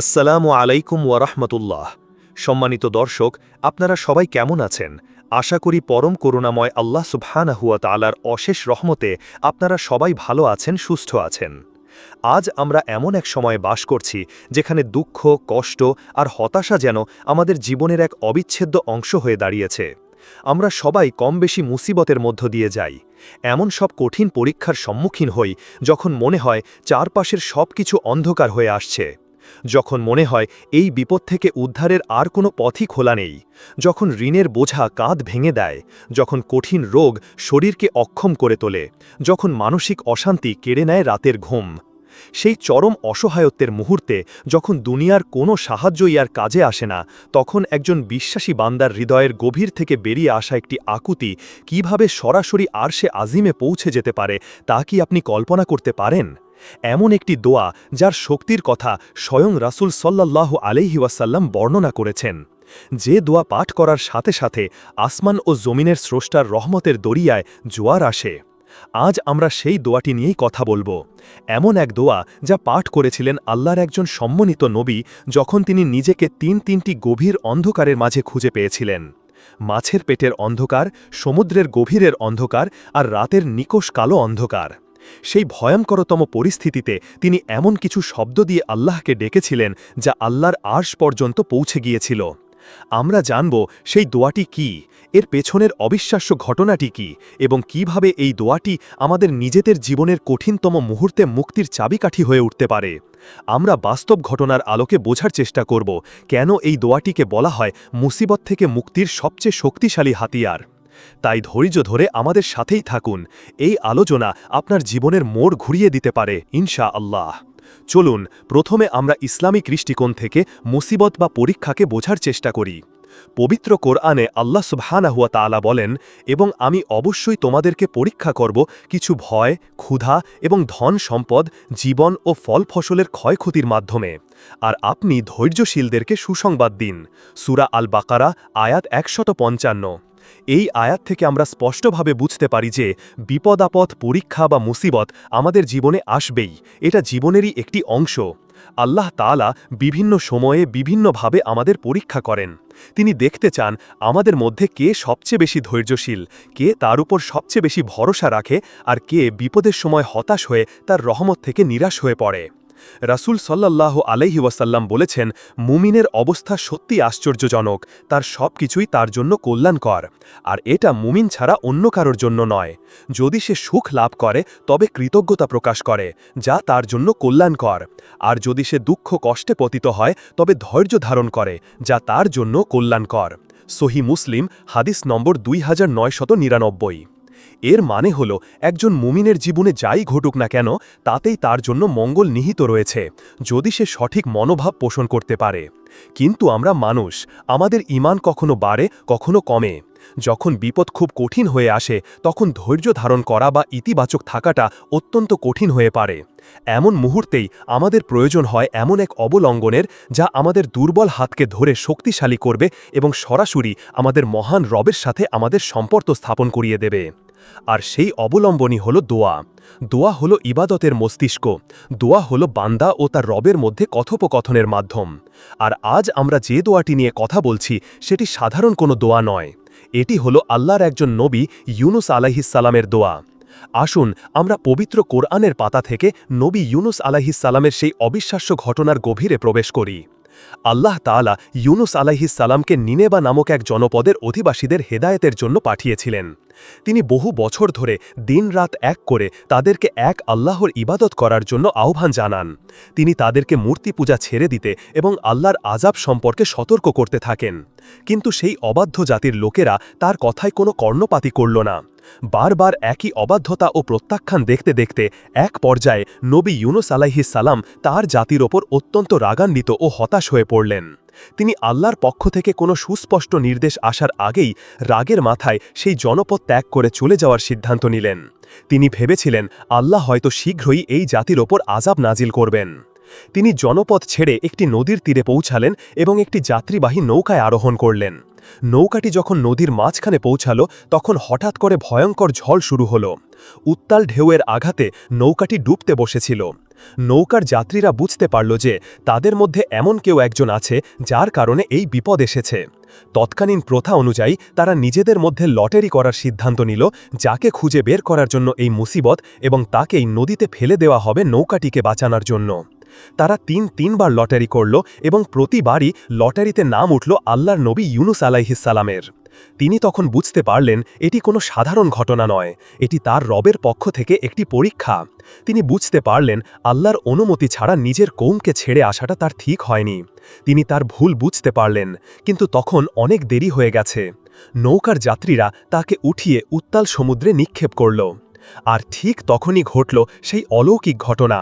আসসালামু আলাইকুম ওয়ারহমতুল্লাহ সম্মানিত দর্শক, আপনারা সবাই কেমন আছেন? আশা করি পরম করুণাময় আল্লাহ সুবহানাহুয়া তালার অশেষ রহমতে আপনারা সবাই ভালো আছেন, সুস্থ আছেন। আজ আমরা এমন এক সময়ে বাস করছি, যেখানে দুঃখ, কষ্ট আর হতাশা যেন আমাদের জীবনের এক অবিচ্ছেদ্য অংশ হয়ে দাঁড়িয়েছে। আমরা সবাই কম বেশি মুসিবতের মধ্য দিয়ে যাই। এমন সব কঠিন পরীক্ষার সম্মুখীন হই, যখন মনে হয় চারপাশের সব কিছু অন্ধকার হয়ে আসছে। যখন মনে হয় এই বিপদ থেকে উদ্ধারের আর কোনো পথই খোলা নেই, যখন ঋণের বোঝা কাঁধ ভেঙে দেয়, যখন কঠিন রোগ শরীরকে অক্ষম করে তোলে, যখন মানসিক অশান্তি কেড়ে নেয় রাতের ঘুম, সেই চরম অসহায়ত্বের মুহূর্তে যখন দুনিয়ার কোনো সাহায্যই আর কাজে আসে না, তখন একজন বিশ্বাসী বান্দার হৃদয়ের গভীর থেকে বেরিয়ে আসা একটি আকুতি কীভাবে সরাসরি আরশে আজিমে পৌঁছে যেতে পারে, তা কি আপনি কল্পনা করতে পারেন? এমন একটি দোয়া যার শক্তির কথা স্বয়ং রাসুল সল্লাল্লাহু আলহিওয়াসাল্লাম বর্ণনা করেছেন। যে দোয়া পাঠ করার সাথে সাথে আসমান ও জমিনের স্রষ্টার রহমতের দরিয়ায় জোয়ার আসে। আজ আমরা সেই দোয়াটি নিয়েই কথা বলব। এমন এক দোয়া যা পাঠ করেছিলেন আল্লাহর একজন সম্মানিত নবী যখন তিনি নিজেকে তিন তিনটি গভীর অন্ধকারের মাঝে খুঁজে পেয়েছিলেন। মাছের পেটের অন্ধকার, সমুদ্রের গভীরের অন্ধকার আর রাতের নিকোষ কালো অন্ধকার। সেই ভয়ঙ্করতম পরিস্থিতিতে তিনি এমন কিছু শব্দ দিয়ে আল্লাহকে ডেকেছিলেন যা আল্লাহর আর্শ পর্যন্ত পৌঁছে গিয়েছিল। আমরা জানব সেই দোয়াটি কি, এর পেছনের অবিশ্বাস্য ঘটনাটি কি এবং কীভাবে এই দোয়াটি আমাদের নিজেদের জীবনের কঠিনতম মুহূর্তে মুক্তির চাবিকাঠি হয়ে উঠতে পারে। আমরা বাস্তব ঘটনার আলোকে বোঝার চেষ্টা করব কেন এই দোয়াটিকে বলা হয় মুসিবত থেকে মুক্তির সবচেয়ে শক্তিশালী হাতিয়ার। তাই ধৈর্য ধরে আমাদের সাথেই থাকুন। এই আলোচনা আপনার জীবনের মোড় ঘুরিয়ে দিতে পারে ইনশা আল্লাহ চলুন, প্রথমে আমরা ইসলামিক দৃষ্টিকোণ থেকে মুসিবত বা পরীক্ষাকে বোঝার চেষ্টা করি। পবিত্র কোরআনে আল্লাহ সুবহানাহুয়া তালা বলেন, এবং আমি অবশ্যই তোমাদেরকে পরীক্ষা করব কিছু ভয়, ক্ষুধা এবং ধন সম্পদ, জীবন ও ফল ফসলের ক্ষয়ক্ষতির মাধ্যমে। আর আপনি ধৈর্যশীলদেরকে সুসংবাদ দিন। সুরা আল বাকারা আয়াত একশত পঞ্চান্ন। এই আয়াত থেকে আমরা স্পষ্টভাবে বুঝতে পারি যে বিপদ, আপদ, পরীক্ষা বা মুসিবত আমাদের জীবনে আসবেই। এটা জীবনেরই একটি অংশ। আল্লাহ তালা বিভিন্ন সময়ে বিভিন্নভাবে আমাদের পরীক্ষা করেন। তিনি দেখতে চান আমাদের মধ্যে কে সবচেয়ে বেশি ধৈর্যশীল, কে তার উপর সবচেয়ে বেশি ভরসা রাখে, আর কে বিপদের সময় হতাশ হয়ে তার রহমত থেকে নিরাশ হয়ে পড়ে। রাসুল সল্লাহ আলাইহি ওয়াসাল্লাম বলেছেন, মুমিনের অবস্থা সত্যি আশ্চর্যজনক, তার সব কিছুই তার জন্য কল্যাণকর, আর এটা মুমিন ছাড়া অন্য কারোর জন্য নয়। যদি সে সুখ লাভ করে, তবে কৃতজ্ঞতা প্রকাশ করে, যা তার জন্য কল্যাণকর, আর যদি সে দুঃখ কষ্টে পতিত হয়, তবে ধৈর্য ধারণ করে, যা তার জন্য কল্যাণকর। সহি মুসলিম, হাদিস নম্বর দুই হাজার নয়শত নিরানব্বই। এর মানে হল, একজন মুমিনের জীবনে যাই ঘটুক না কেন, তাতেই তার জন্য মঙ্গল নিহিত রয়েছে, যদি সে সঠিক মনোভাব পোষণ করতে পারে। কিন্তু আমরা মানুষ, আমাদের ইমান কখনো বাড়ে, কখনো কমে। যখন বিপদ খুব কঠিন হয়ে আসে, তখন ধৈর্য ধারণ করা বা ইতিবাচক থাকাটা অত্যন্ত কঠিন হয়ে পারে। এমন মুহূর্তেই আমাদের প্রয়োজন হয় এমন এক অবলঙ্গনের যা আমাদের দুর্বল হাতকে ধরে শক্তিশালী করবে এবং সরাসরি আমাদের মহান রবের সাথে আমাদের সম্পর্ক স্থাপন করিয়ে দেবে। আর সেই অবলম্বনই হল দোয়া। দোয়া হল ইবাদতের মস্তিষ্ক। দোয়া হল বান্দা ও তার রবের মধ্যে কথোপকথনের মাধ্যম। আর আজ আমরা যে দোয়াটি নিয়ে কথা বলছি, সেটি সাধারণ কোনো দোয়া নয়। এটি হল আল্লাহর একজন নবী ইউনুস আলাহিসাল্লামের দোয়া। আসুন, আমরা পবিত্র কোরআনের পাতা থেকে নবী ইউনুস আলাহিসাল্লামের সেই অবিশ্বাস্য ঘটনার গভীরে প্রবেশ করি। আল্লাহ তালা ইউনুস আলাহিসাল্লামকে নিনেবা নামক এক জনপদের অধিবাসীদের হেদায়েতের জন্য পাঠিয়েছিলেন। তিনি বহু বছর ধরে দিন রাত এক করে তাদেরকে এক আল্লাহর ইবাদত করার জন্য আহ্বান জানান। তিনি তাদেরকে মূর্তি পূজা ছেড়ে দিতে এবং আল্লাহর আজাব সম্পর্কে সতর্ক করতে থাকেন। কিন্তু সেই অবাধ্য জাতির লোকেরা তার কথায় কোনো কর্ণপাতি করল না। বারবার একই অবাধ্যতা ও প্রত্যাখ্যান দেখতে দেখতে এক পর্যায়ে নবী ইউনুস আলাইহি সালাম তার জাতির ওপর অত্যন্ত রাগান্বিত ও হতাশ হয়ে পড়লেন। তিনি আল্লাহর পক্ষ থেকে কোনো সুস্পষ্ট নির্দেশ আসার আগেই রাগের মাথায় সেই জনপদ ত্যাগ করে চলে যাওয়ার সিদ্ধান্ত নিলেন। তিনি ভেবেছিলেন, আল্লাহ হয়তো শীঘ্রই এই জাতির ওপর আজাব নাজিল করবেন। তিনি জনপথ ছেড়ে একটি নদীর তীরে পৌঁছালেন এবং একটি যাত্রীবাহী নৌকায় আরোহণ করলেন। নৌকাটি যখন নদীর মাঝখানে পৌঁছালো, তখন হঠাৎ করে ভয়ঙ্কর ঝড় শুরু হলো। উত্তাল ঢেউয়ের আঘাতে নৌকাটি ডুবতে বসেছিল। নৌকার যাত্রীরা বুঝতে পারল যে তাদের মধ্যে এমন কেউ একজন আছে যার কারণে এই বিপদ এসেছে। তৎকালীন প্রথা অনুযায়ী তারা নিজেদের মধ্যে লটারি করার সিদ্ধান্ত নিল, যাকে খুঁজে বের করার জন্য এই মুসিবত এবং তাকেই নদীতে ফেলে দেওয়া হবে নৌকাটিকে বাঁচানোর জন্য। তারা তিন তিনবার লটারি করল এবং প্রতিবারই লটারিতে নাম উঠল আল্লাহর নবী ইউনুস আলাইহিসালামের তিনি তখন বুঝতে পারলেন এটি কোনো সাধারণ ঘটনা নয়, এটি তার রবের পক্ষ থেকে একটি পরীক্ষা। তিনি বুঝতে পারলেন আল্লাহর অনুমতি ছাড়া নিজের কৌমকে ছেড়ে আসাটা তার ঠিক হয়নি। তিনি তার ভুল বুঝতে পারলেন, কিন্তু তখন অনেক দেরি হয়ে গেছে। নৌকার যাত্রীরা তাকে উঠিয়ে উত্তাল সমুদ্রে নিক্ষেপ করল। আর ঠিক তখনই ঘটল সেই অলৌকিক ঘটনা।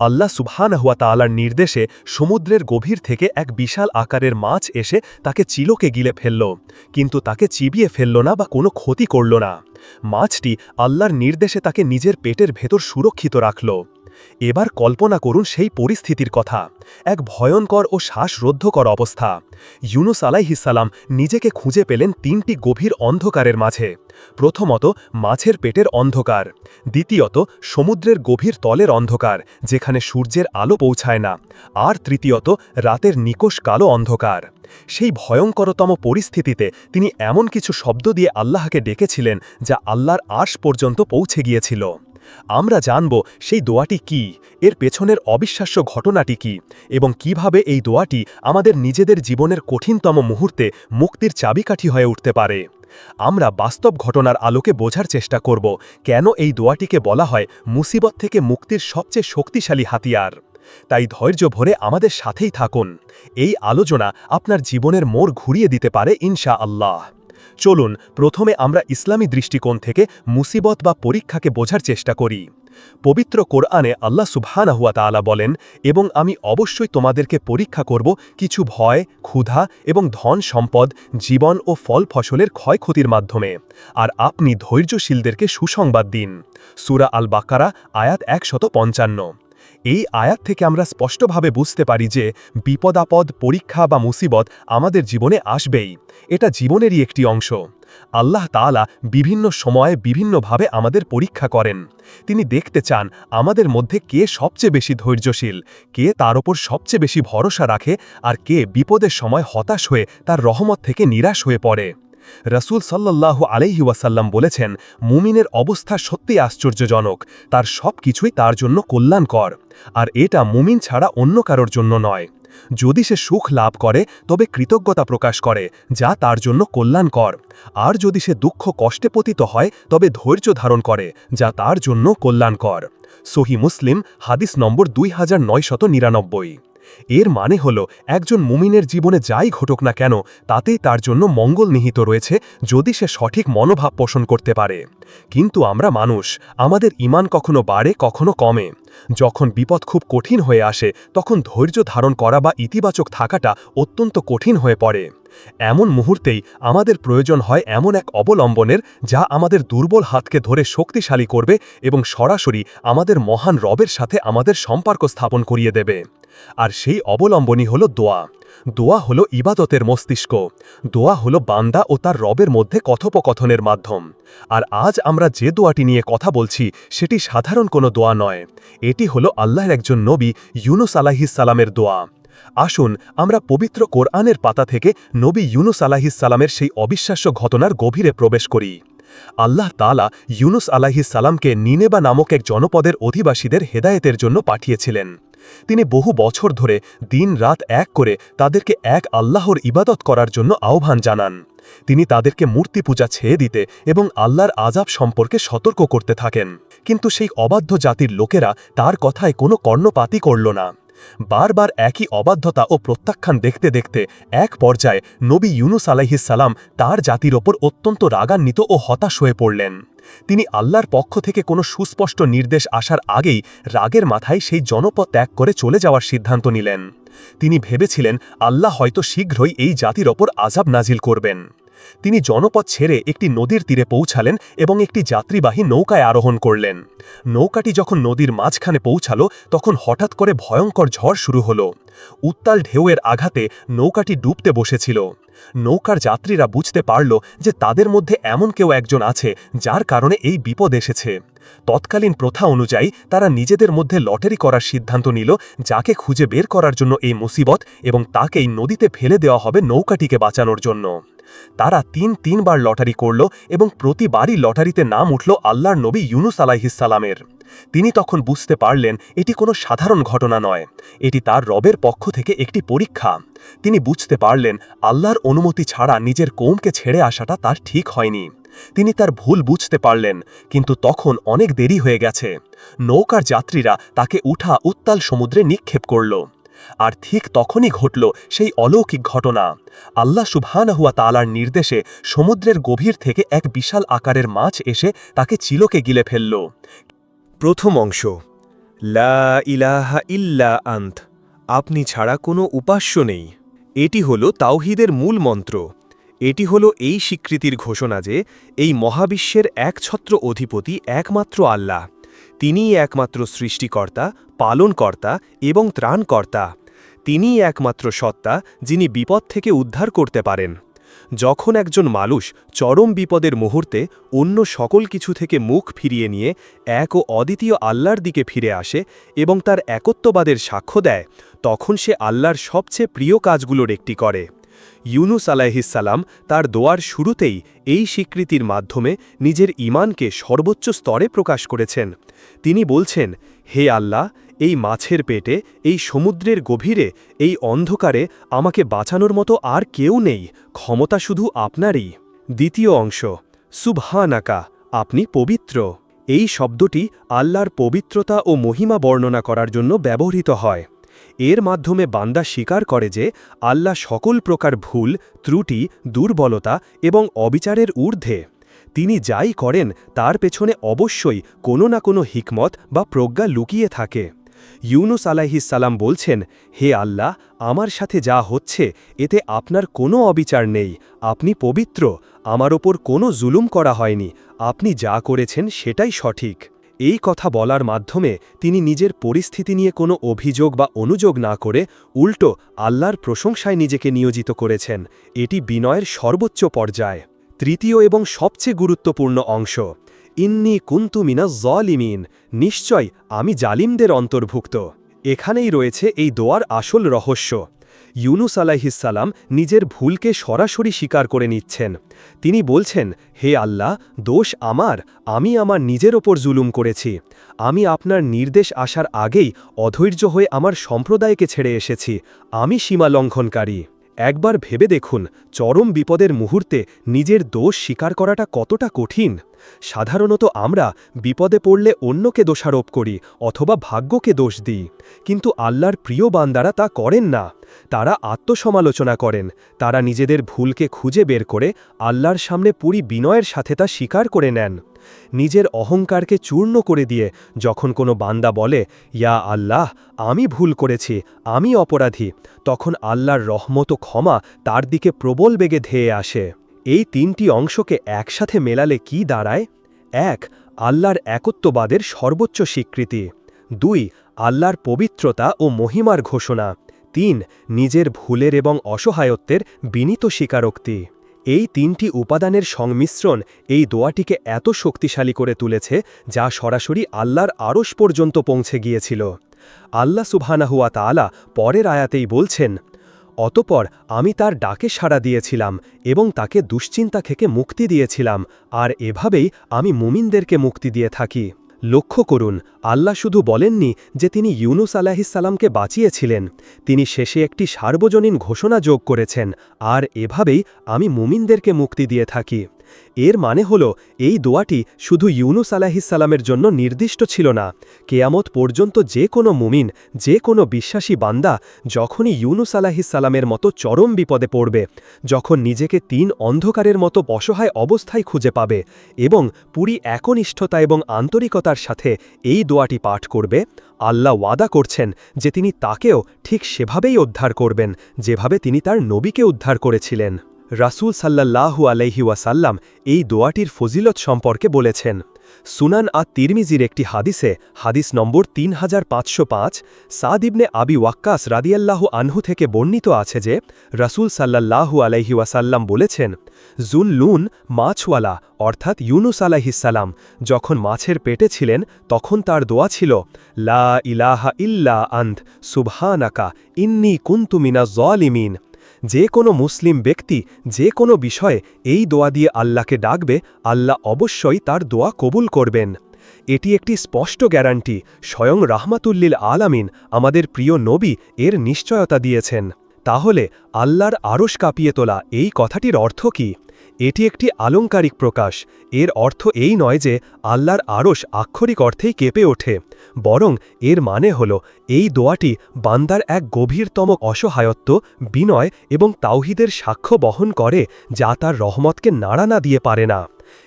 আল্লাহ সুবহানাহুয়া তালার নির্দেশে সমুদ্রের গভীর থেকে এক বিশাল আকারের মাছ এসে তাকে চিলোকে গিলে ফেলল, কিন্তু তাকে চিবিয়ে ফেলল না বা কোনো ক্ষতি করল না। মাছটি আল্লাহর নির্দেশে তাকে নিজের পেটের ভেতর সুরক্ষিত রাখল। এবার কল্পনা করুন সেই পরিস্থিতির কথা। এক ভয়ঙ্কর ও শ্বাসরোধকর অবস্থা। ইউনুস আলাইহিসাল্লাম নিজেকে খুঁজে পেলেন তিনটি গভীর অন্ধকারের মাঝে। প্রথমত, মাছের পেটের অন্ধকার। দ্বিতীয়ত, সমুদ্রের গভীর তলের অন্ধকার, যেখানে সূর্যের আলো পৌঁছায় না। আর তৃতীয়ত, রাতের নিকোষ কালো অন্ধকার। সেই ভয়ঙ্করতম পরিস্থিতিতে তিনি এমন কিছু শব্দ দিয়ে আল্লাহকে ডেকেছিলেন, যা আল্লাহর আশ পর্যন্ত পৌঁছে গিয়েছিল। আমরা জানব সেই দোয়াটি কি, এর পেছনের অবিশ্বাস্য ঘটনাটি কি, এবং কীভাবে এই দোয়াটি আমাদের নিজেদের জীবনের কঠিনতম মুহূর্তে মুক্তির চাবিকাঠি হয়ে উঠতে পারে। আমরা বাস্তব ঘটনার আলোকে বোঝার চেষ্টা করব কেন এই দোয়াটিকে বলা হয় মুসিবত থেকে মুক্তির সবচেয়ে শক্তিশালী হাতিয়ার। তাই ধৈর্য ভরে আমাদের সাথেই থাকুন। এই আলোচনা আপনার জীবনের মোড় ঘুরিয়ে দিতে পারে ইনশা আল্লাহ চলুন প্রথমে আমরা ইসলামী দৃষ্টিকোণ থেকে মুসিবত বা পরীক্ষাকে বোঝার চেষ্টা করি। পবিত্র কোরআনে আল্লাহ সুবহানাহুয়া তাআলা বলেন, এবং আমি অবশ্যই তোমাদেরকে পরীক্ষা করব কিছু ভয়, ক্ষুধা এবং ধন সম্পদ, জীবন ও ফল ফসলের ক্ষয়ক্ষতির মাধ্যমে। আর আপনি ধৈর্যশীলদেরকে সুসংবাদ দিন। সুরা আল বাকারা আয়াত একশত পঞ্চান্ন। এই আয়াত থেকে আমরা স্পষ্টভাবে বুঝতে পারি যে বিপদাপদ, পরীক্ষা বা মুসিবত আমাদের জীবনে আসবেই। এটা জীবনেরই একটি অংশ। আল্লাহ তাআলা বিভিন্ন সময়ে বিভিন্নভাবে আমাদের পরীক্ষা করেন। তিনি দেখতে চান আমাদের মধ্যে কে সবচেয়ে বেশি ধৈর্যশীল, কে তার ওপর সবচেয়ে বেশি ভরসা রাখে, আর কে বিপদের সময় হতাশ হয়ে তার রহমত থেকে নিরাশ হয়ে পড়ে। রসুল সাল্লাল্লাহু আলাইহি ওয়াসাল্লাম বলেছেন, মুমিনের অবস্থা সত্যি আশ্চর্যজনক, তার সব কিছুই তার জন্য কল্যাণকর, আর এটা মুমিন ছাড়া অন্য কারোর জন্য নয়। যদি সে সুখ লাভ করে, তবে কৃতজ্ঞতা প্রকাশ করে, যা তার জন্য কল্যাণকর, আর যদি সে দুঃখ কষ্টে পতিত হয়, তবে ধৈর্য ধারণ করে, যা তার জন্য কল্যাণকর। সহি মুসলিম, হাদিস নম্বর দুই হাজার নয়শত নিরানব্বই। এর মানে হল, একজন মুমিনের জীবনে যাই ঘটুক না কেন, তাতেই তার জন্য মঙ্গল নিহিত রয়েছে যদি সে সঠিক মনোভাব পোষণ করতে পারে। কিন্তু আমরা মানুষ, আমাদের ইমান কখনো বাড়ে, কখনো কমে। যখন বিপদ খুব কঠিন হয়ে আসে, তখন ধৈর্য ধারণ করা বা ইতিবাচক থাকাটা অত্যন্ত কঠিন হয়ে পড়ে। এমন মুহূর্তেই আমাদের প্রয়োজন হয় এমন এক অবলম্বনের যা আমাদের দুর্বল হাতকে ধরে শক্তিশালী করবে এবং সরাসরি আমাদের মহান রবের সাথে আমাদের সম্পর্ক স্থাপন করিয়ে দেবে। আর সেই অবলম্বনই হল দোয়া। দোয়া হলো ইবাদতের মস্তিষ্ক। দোয়া হলো বান্দা ও তার রবের মধ্যে কথোপকথনের মাধ্যম। আর আজ আমরা যে দোয়াটি নিয়ে কথা বলছি, সেটি সাধারণ কোনো দোয়া নয়। এটি হলো আল্লাহর একজন নবী ইউনুস আলাহিসালামের দোয়া। আসুন, আমরা পবিত্র কোরআনের পাতা থেকে নবী ইউনুস আলাহিসালামের সেই অবিশ্বাস্য ঘটনার গভীরে প্রবেশ করি। আল্লাহ তালা ইউনুস আলাহিসাল্লামকে নিনেবা নামক এক জনপদের অধিবাসীদের হেদায়েতের জন্য পাঠিয়েছিলেন। তিনি বহু বছর ধরে দিন রাত এক করে তাদেরকে এক আল্লাহর ইবাদত করার জন্য আহ্বান জানান। তিনি তাদেরকে মূর্তি পূজা ছেয়ে দিতে এবং আল্লাহর আজাব সম্পর্কে সতর্ক করতে থাকেন। কিন্তু সেই অবাধ্য জাতির লোকেরা তার কথায় কোনো কর্ণপাতি করল না। বারবার একই অবাধ্যতা ও প্রত্যাখ্যান দেখতে দেখতে এক পর্যায়ে নবী ইউনুস আলাইহিসাল্লাম তার জাতির ওপর অত্যন্ত রাগান্বিত ও হতাশ হয়ে পড়লেন। তিনি আল্লাহর পক্ষ থেকে কোনো সুস্পষ্ট নির্দেশ আসার আগেই রাগের মাথায় সেই জনপদ ত্যাগ করে চলে যাওয়ার সিদ্ধান্ত নিলেন। তিনি ভেবেছিলেন, আল্লাহ হয়তো শীঘ্রই এই জাতির ওপর আজাব নাজিল করবেন। তিনি জনপথ ছেড়ে একটি নদীর তীরে পৌঁছালেন এবং একটি যাত্রীবাহী নৌকায় আরোহণ করলেন। নৌকাটি যখন নদীর মাঝখানে পৌঁছালো, তখন হঠাৎ করে ভয়ঙ্কর ঝড় শুরু হলো। উত্তাল ঢেউয়ের আঘাতে নৌকাটি ডুবতে বসেছিল। নৌকার যাত্রীরা বুঝতে পারল যে তাদের মধ্যে এমন কেউ একজন আছে যার কারণে এই বিপদ এসেছে। তৎকালীন প্রথা অনুযায়ী তারা নিজেদের মধ্যে লটারি করার সিদ্ধান্ত নিল, যাকে খুঁজে বের করার জন্য এই মুসিবত এবং তাকেই নদীতে ফেলে দেওয়া হবে নৌকাটিকে বাঁচানোর জন্য। তারা তিন তিনবার লটারি করল এবং প্রতিবারই লটারিতে নাম উঠল আল্লাহর নবী ইউনুস আলাইহিসালামের তিনি তখন বুঝতে পারলেন এটি কোনো সাধারণ ঘটনা নয়। এটি তার রবের পক্ষ থেকে একটি পরীক্ষা। তিনি বুঝতে পারলেন আল্লাহর অনুমতি ছাড়া নিজের কোমকে ছেড়ে আসাটা তার ঠিক হয়নি। তিনি তার ভুল বুঝতে পারলেন, কিন্তু তখন অনেক দেরি হয়ে গেছে। নৌকার যাত্রীরা তাকে উঠা উত্তাল সমুদ্রে নিক্ষেপ করল। আর ঠিক তখনই ঘটল সেই অলৌকিক ঘটনা। আল্লাহ সুবহানাহুয়া তালার নির্দেশে সমুদ্রের গভীর থেকে এক বিশাল আকারের মাছ এসে তাকে চিলকে গিলে ফেলল। প্রথম অংশ। লা ইলাহা ইল্লা আন্ত। আপনি ছাড়া কোনো উপাস্য নেই। এটি হল তাওহিদের মূল মন্ত্র। এটি হল এই স্বীকৃতির ঘোষণা যে এই মহাবিশ্বের একছত্র অধিপতি একমাত্র আল্লাহ। তিনিই একমাত্র সৃষ্টিকর্তা, পালনকর্তা এবং ত্রাণকর্তা। তিনিই একমাত্র সত্তা যিনি বিপদ থেকে উদ্ধার করতে পারেন। যখন একজন মানুষ চরম বিপদের মুহূর্তে অন্য সকল কিছু থেকে মুখ ফিরিয়ে নিয়ে এক ও অদ্বিতীয় আল্লাহর দিকে ফিরে আসে এবং তার একত্ববাদের সাক্ষ্য দেয়, তখন সে আল্লাহর সবচেয়ে প্রিয় কাজগুলোর একটি করে। ইউনুস আলাইহিসাল্লাম তার দোয়ার শুরুতেই এই স্বীকৃতির মাধ্যমে নিজের ইমানকে সর্বোচ্চ স্তরে প্রকাশ করেছেন। তিনি বলছেন, হে আল্লাহ এই মাছের পেটে, এই সমুদ্রের গভীরে, এই অন্ধকারে আমাকে বাঁচানোর মতো আর কেউ নেই, ক্ষমতা শুধু আপনারই। দ্বিতীয় অংশ, সুবহানাকা, আপনি পবিত্র। এই শব্দটি আল্লাহর পবিত্রতা ও মহিমা বর্ণনা করার জন্য ব্যবহৃত হয়। এর মাধ্যমে বান্দা স্বীকার করে যে আল্লাহ সকল প্রকার ভুল, ত্রুটি, দুর্বলতা এবং অবিচারের ঊর্ধ্বে। তিনি যাই করেন, তার পেছনে অবশ্যই কোনো না কোনো হিকমত বা প্রজ্ঞা লুকিয়ে থাকে। ইউনুস সালাম বলছেন, হে আল্লাহ, আমার সাথে যা হচ্ছে, এতে আপনার কোনো অবিচার নেই। আপনি পবিত্র, আমার ওপর কোনো জুলুম করা হয়নি। আপনি যা করেছেন, সেটাই সঠিক। এই কথা বলার মাধ্যমে তিনি নিজের পরিস্থিতি নিয়ে কোনো অভিযোগ বা অনুযোগ না করে উল্টো আল্লাহর প্রশংসায় নিজেকে নিয়োজিত করেছেন। এটি বিনয়ের সর্বোচ্চ পর্যায়, তৃতীয় এবং সবচেয়ে গুরুত্বপূর্ণ অংশ। ইন্নি কুন্তু মিনা জলিমিন, নিশ্চয় আমি জালিমদের অন্তর্ভুক্ত। এখানেই রয়েছে এই দোয়ার আসল রহস্য। ইউনুস আলাইহিসাল্লাম নিজের ভুলকে সরাসরি স্বীকার করে নিচ্ছেন। তিনি বলছেন, হে আল্লাহ, দোষ আমার, আমি আমার নিজের ওপর জুলুম করেছি। আমি আপনার নির্দেশ আসার আগেই অধৈর্য হয়ে আমার সম্প্রদায়কে ছেড়ে এসেছি। আমি সীমা লঙ্ঘনকারী। একবার ভেবে দেখুন, চরম বিপদের মুহূর্তে নিজের দোষ স্বীকার করাটা কতটা কঠিন। সাধারণত আমরা বিপদে পড়লে অন্যকে দোষারোপ করি অথবা ভাগ্যকে দোষ দিই। কিন্তু আল্লাহর প্রিয় বান্দারা তা করেন না। তারা আত্মসমালোচনা করেন। তারা নিজেদের ভুলকে খুঁজে বের করে আল্লাহর সামনে পুরি বিনয়ের সাথে তা স্বীকার করে নেন। নিজের অহংকারকে চূর্ণ করে দিয়ে যখন কোনো বান্দা বলে, ইয়া আল্লাহ, আমি ভুল করেছি, আমি অপরাধী, তখন আল্লাহর রহমত ক্ষমা তার দিকে প্রবল বেগে ধেয়ে আসে। এই তিনটি অংশকে একসাথে মেলালে কি দাঁড়ায়? এক, আল্লাহর একত্ববাদের সর্বোচ্চ স্বীকৃতি। দুই, আল্লাহর পবিত্রতা ও মহিমার ঘোষণা। তিন, নিজের ভুলের এবং অসহায়ত্বের বিনীত স্বীকারোক্তি। এই তিনটি উপাদানের সংমিশ্রণ এই দোয়াটিকে এত শক্তিশালী করে তুলেছে যা সরাসরি আল্লাহর আড়স পর্যন্ত পৌঁছে গিয়েছিল। আল্লাহ সুবহানাহুয়া তাআলা পরের আয়াতেই বলছেন, অতপর আমি তার ডাকে সাড়া দিয়েছিলাম এবং তাকে দুশ্চিন্তা থেকে মুক্তি দিয়েছিলাম, আর এভাবেই আমি মুমিনদেরকে মুক্তি দিয়ে থাকি। লক্ষ্য করুন, আল্লাহ শুধু বলেননি যে তিনি ইউনুস আলাহিসাল্লামকে বাঁচিয়েছিলেন। তিনি শেষে একটি সার্বজনীন ঘোষণা যোগ করেছেন, আর এভাবেই আমি মুমিনদেরকে মুক্তি দিয়ে থাকি। এর মানে হল, এই দোয়াটি শুধু ইউনুস আলাহিসাল্লামের জন্য নির্দিষ্ট ছিল না। কেয়ামত পর্যন্ত যে কোনো মুমিন, যে কোনো বিশ্বাসী বান্দা যখনই ইউনুস আলাহিসাল্লামের মতো চরম বিপদে পড়বে, যখন নিজেকে তিন অন্ধকারের মতো অসহায় অবস্থায় খুঁজে পাবে এবং পুরী একনিষ্ঠতা এবং আন্তরিকতার সাথে এই দোয়াটি পাঠ করবে, আল্লাহ ওয়াদা করছেন যে তিনি তাকেও ঠিক সেভাবেই উদ্ধার করবেন, যেভাবে তিনি তার নবীকে উদ্ধার করেছিলেন। রাসূল সাল্লাল্লাহু আলাইহি ওয়াসাল্লাম এই দোয়াটির ফজিলত সম্পর্কে বলেছেন, সুনান আ তিরমিজির একটি হাদিসে, হাদিস নম্বর তিন হাজার পাঁচশো পাঁচ, সাদ ইবনে আবি ওয়াক্কাস রাদিয়াল্লাহু আনহু থেকে বর্ণিত আছে যে, রাসূল সাল্লাল্লাহু আলাইহি ওয়াসাল্লাম বলেছেন জুন লুন মাছওয়ালা, অর্থাৎ ইউনুস আলাইহিসাল্লাম যখন মাছের পেটে ছিলেন, তখন তার দোয়া ছিল, লা ইলাহা ইল্লা আন্ত, সুবহানাকা, ইন্নি কুন্তু মিনা জলিমিন যে কোনো মুসলিম ব্যক্তি যে কোনো বিষয়ে এই দোয়া দিয়ে আল্লাহকে ডাকবে, আল্লাহ অবশ্যই তার দোয়া কবুল করবেন। এটি একটি স্পষ্ট গ্যারান্টি, স্বয়ং রাহমাতুল্লিল আলামিন আমাদের প্রিয় নবী এর নিশ্চয়তা দিয়েছেন। তাহলে আল্লাহর আরশ কাঁপিয়ে তোলা এই কথাটির অর্থ কি? এটি একটি আলংকারিক প্রকাশ। এর অর্থ এই নয় যে আল্লাহর আরশ আক্ষরিক অর্থেই কেঁপে ওঠে, বরং এর মানে হল এই দোয়াটি বান্দার এক গভীরতম অসহায়ত্ব, বিনয় এবং তাওহিদের সাক্ষ্য বহন করে যা তার রহমতকে নাড়া না দিয়ে পারে না।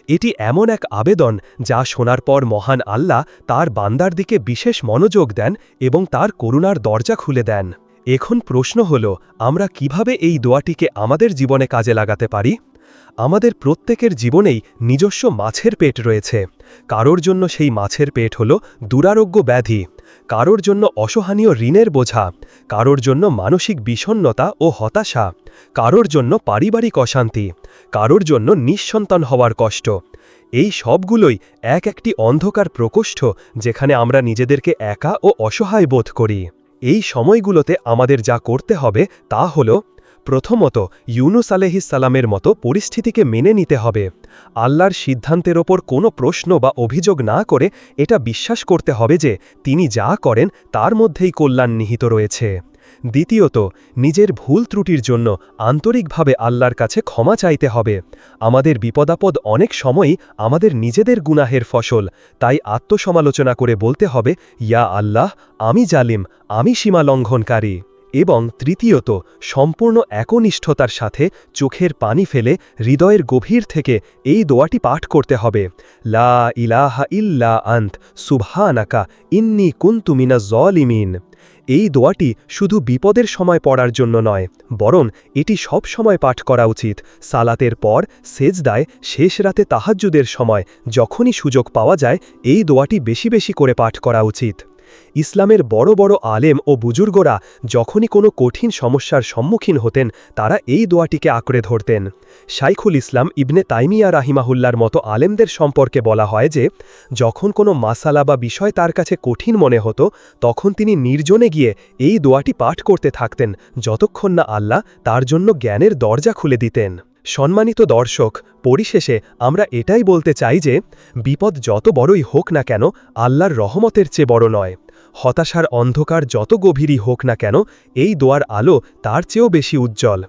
এটি এমন এক আবেদন যা শোনার পর মহান আল্লাহ তার বান্দার দিকে বিশেষ মনোযোগ দেন এবং তার করুণার দরজা খুলে দেন। এখন প্রশ্ন হল, আমরা কীভাবে এই দোয়াটিকে আমাদের জীবনে কাজে লাগাতে পারি? আমাদের প্রত্যেকের জীবনেই নিজস্ব মাছের পেট রয়েছে। কারোর জন্য সেই মাছের পেট হল দুরারোগ্য ব্যাধি। কারোর জন্য অসহনীয় ঋণের বোঝা। কারোর জন্য মানসিক বিষণ্নতা ও হতাশা। কারোর জন্য পারিবারিক অশান্তি। কারোর জন্য নিঃসন্তান হওয়ার কষ্ট। এই সবগুলোই এক একটি অন্ধকার প্রকোষ্ঠ যেখানে আমরা নিজেদেরকে একা ও অসহায় বোধ করি। এই সময়গুলোতে আমাদের যা করতে হবে তা হল প্রথমত ইউনুস আলহিসাল্লামের মতো পরিস্থিতিকে মেনে নিতে হবে। আল্লাহর সিদ্ধান্তের ওপর কোনো প্রশ্ন বা অভিযোগ না করে এটা বিশ্বাস করতে হবে যে তিনি যা করেন তার মধ্যেই কল্যাণ নিহিত রয়েছে। দ্বিতীয়ত, নিজের ভুল ত্রুটির জন্য আন্তরিকভাবে আল্লাহর কাছে ক্ষমা চাইতে হবে। আমাদের বিপদাপদ অনেক সময়ই আমাদের নিজেদের গুনাহের ফসল, তাই আত্মসমালোচনা করে বলতে হবে, ইয়া আল্লাহ, আমি জালিম, আমি সীমা লঙ্ঘনকারী। এবং তৃতীয়ত, সম্পূর্ণ একনিষ্ঠতার সাথে চোখের পানি ফেলে হৃদয়ের গভীর থেকে এই দোয়াটি পাঠ করতে হবে। লা ইলাহা ইল্লা আন্ত, সুবহানাকা, ইন্নি কুন্তুমিনা জলিমিন। এই দোয়াটি শুধু বিপদের সময় পড়ার জন্য নয়, বরং এটি সব সময় পাঠ করা উচিত। সালাতের পর, সেজদায়, শেষ রাতে তাহাজ্জুদের সময়, যখনই সুযোগ পাওয়া যায়, এই দোয়াটি বেশি বেশি করে পাঠ করা উচিত। ইসলামের বড় বড় আলেম ও বুজুর্গরা যখনই কোনো কঠিন সমস্যার সম্মুখীন হতেন, তারা এই দোয়াটিকে আঁকড়ে ধরতেন। শাইখুল ইসলাম ইবনে তাইমিয়া রাহিমাহুল্লার মতো আলেমদের সম্পর্কে বলা হয় যে, যখন কোনো মাসালা বা বিষয় তার কাছে কঠিন মনে হতো, তখন তিনি নির্জনে গিয়ে এই দোয়াটি পাঠ করতে থাকতেন, যতক্ষণ না আল্লাহ তার জন্য জ্ঞানের দরজা খুলে দিতেন। সম্মানিত দর্শক, পরিশেষে আমরা এটাই বলতে চাই যে, বিপদ যত বড়ই হোক না কেন, আল্লাহর রহমতের চেয়ে বড় নয়। হতাশার অন্ধকার যত গভীরই হোক না কেন, এই দোয়ার আলো তার চেয়েও বেশি উজ্জ্বল।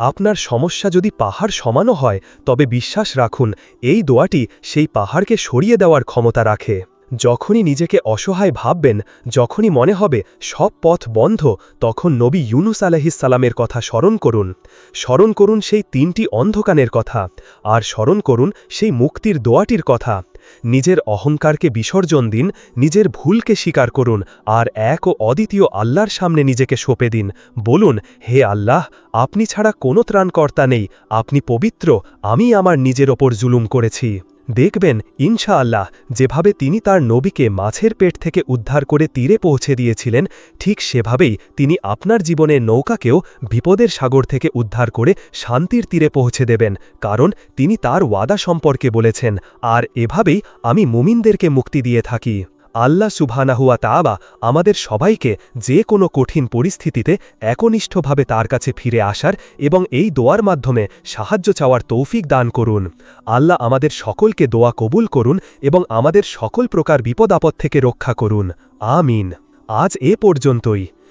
আপনার সমস্যা যদি পাহাড় সমানও হয়, তবে বিশ্বাস রাখুন, এই দোয়াটি সেই পাহাড়কে সরিয়ে দেওয়ার ক্ষমতা রাখে। যখনই নিজেকে অসহায় ভাববেন, যখনই মনে হবে সব পথ বন্ধ, তখন নবী ইউনুস আলহিসাল্লামের কথা স্মরণ করুন। স্মরণ করুন সেই তিনটি অন্ধকানের কথা, আর স্মরণ করুন সেই মুক্তির দোয়াটির কথা। নিজের অহংকারকে বিসর্জন দিন, নিজের ভুলকে স্বীকার করুন, আর এক ও অদ্বিতীয় আল্লাহর সামনে নিজেকে সঁপে দিন। বলুন, হে আল্লাহ, আপনি ছাড়া কোনো ত্রাণকর্তা নেই, আপনি পবিত্র, আমি আমার নিজের ওপর জুলুম করেছি। দেখবেন, ইনশাআল্লাহ, যেভাবে তিনি তার নবীকে মাছের পেট থেকে উদ্ধার করে তীরে পৌঁছে দিয়েছিলেন, ঠিক সেভাবেই তিনি আপনার জীবনে নৌকাকেও বিপদের সাগর থেকে উদ্ধার করে শান্তির তীরে পৌঁছে দেবেন, কারণ তিনি তার ওয়াদা সম্পর্কে বলেছেন, আর এভাবেই আমি মুমিনদেরকে মুক্তি দিয়ে থাকি। আল্লাহ সুবহানাহুয়া তাবা আমাদের সবাইকে যে কোনো কঠিন পরিস্থিতিতে একনিষ্ঠভাবে তার কাছে ফিরে আসার এবং এই দোয়ার মাধ্যমে সাহায্য চাওয়ার তৌফিক দান করুন। আল্লাহ আমাদের সকলকে দোয়া কবুল করুন এবং আমাদের সকল প্রকার বিপদ আপদ থেকে রক্ষা করুন। আমিন। আজ এ পর্যন্তই।